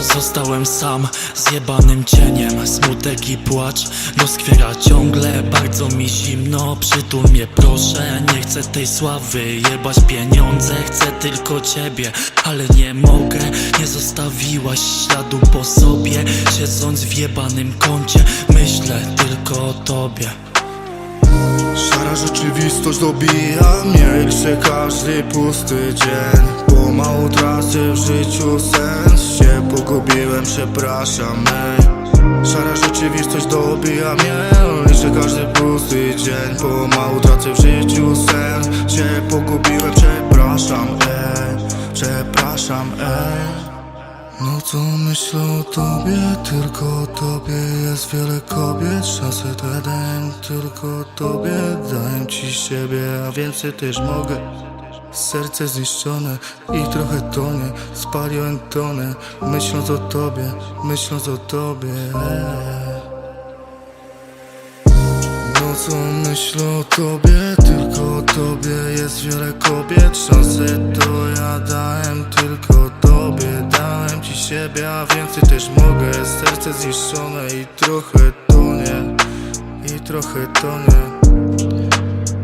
Zostałem sam, zjebanym cieniem. Smutek i płacz doskwiera ciągle. Bardzo mi zimno, przytul mnie proszę. Nie chcę tej sławy, jebać pieniądze. Chcę tylko ciebie, ale nie mogę. Nie zostawiłaś śladu po sobie Siedząc w jebanym kącie. Myślę tylko o tobie Szara rzeczywistość dobija mnie i Czy każdy pusty dzień Pomału tracę w życiu sens Się pogubiłem, przepraszam ej. Szara rzeczywistość dobija mnie Liczę każdy pusty dzień Pomału tracę w życiu sens Się pogubiłem, przepraszam ej. Przepraszam ej. No co myślę o tobie, tylko o tobie Jest wiele kobiet, szansę to jeden Tylko tobie dałem ci siebie A więcej też mogę. Serce zniszczone i trochę tonie Spaliłem tonę Myśląc o tobie, myśląc o tobie. No co myślę o tobie, tylko o tobie. Jest wiele kobiet, szansę to ja dałem Tylko tobie. Dałem ci siebie, a więcej też mogę. Serce zniszczone i trochę tonie I trochę tonie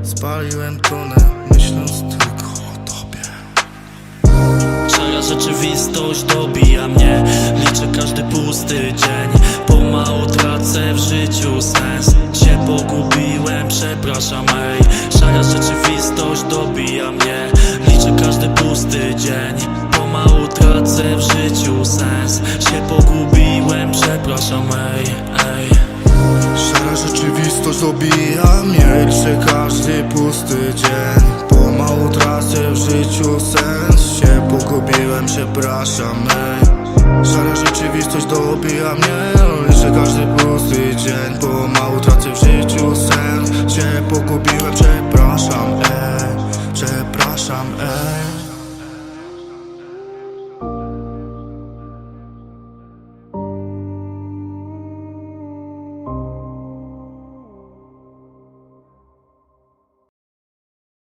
Spaliłem tonę, myśląc tylko o tobie. Szara rzeczywistość dobija mnie. Liczę każdy pusty dzień. Pomału tracę w życiu sens. Się pogubiłem, przepraszam ej. Szara rzeczywistość dobija mnie. Liczę każdy pusty dzień. Pomału tracę w życiu sens. Się pogubiłem, przepraszam ej, rzeczywistość dobija mnie Liczę każdy pusty dzień. Pomału tracę w życiu sens. Się pogubiłem, przepraszam ej. Szara rzeczywistość dobija mnie Liczę każdy pusty dzień. Pomału tracę w życiu sens